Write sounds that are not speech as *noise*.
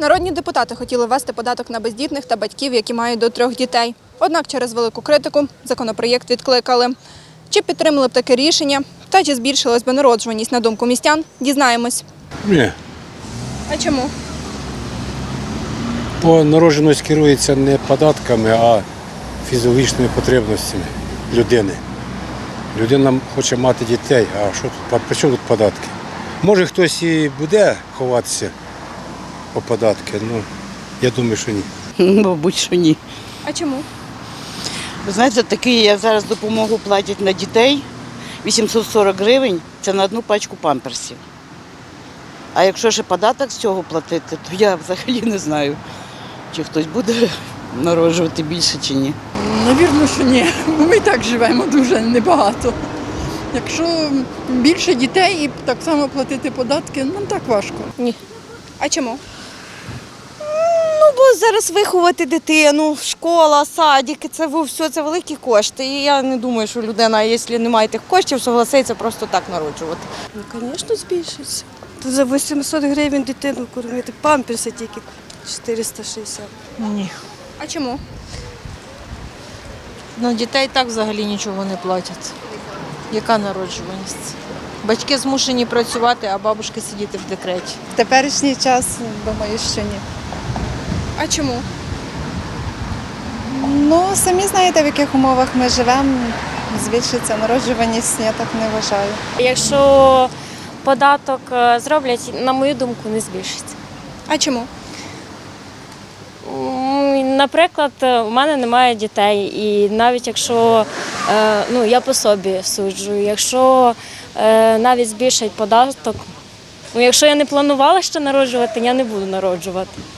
Народні депутати хотіли ввести податок на бездітних та батьків, які мають до трьох дітей. Однак через велику критику законопроєкт відкликали. Чи підтримали б таке рішення, та чи збільшилась би народжуваність на думку містян, дізнаємось. Ні. А чому? Бо народженість керується не податками, а фізіологічними потребностями людини. Людина хоче мати дітей, а що тут, при чому тут податки? Може хтось і буде ховатися по податки, ну я думаю, що ні. *laughs* Мабуть, що ні. А чому? Ви знаєте, такі я зараз допомогу платять на дітей 840 гривень це на одну пачку памперсів. А якщо ще податок з цього платити, то я взагалі не знаю, чи хтось буде народжувати більше чи ні. Навірно, що ні. Бо Ми і так живемо дуже небагато. Якщо більше дітей і так само платити податки, нам так важко. Ні. А чому? Ну, бо зараз виховати дитину, школа, садики, це все це великі кошти. І я не думаю, що людина, якщо не має тих коштів, согласиться просто так народжувати. Ну, звісно, збільшиться. То за 800 гривень дитину кормити, памперси тільки 460. Ні. А чому? На дітей так взагалі нічого не платять. Яка народжуваність? Батьки змушені працювати, а бабушки сидіти в декреті. В теперішній час думаю, що ні. А чому? Ну, самі знаєте, в яких умовах ми живемо. Збільшиться народжуваність, я так не вважаю. Якщо податок е, зроблять, на мою думку, не збільшиться. А чому? Наприклад, е, у мене немає дітей, і навіть якщо е, ну я по собі суджу, якщо е, навіть збільшать податок, ну якщо я не планувала ще народжувати, я не буду народжувати.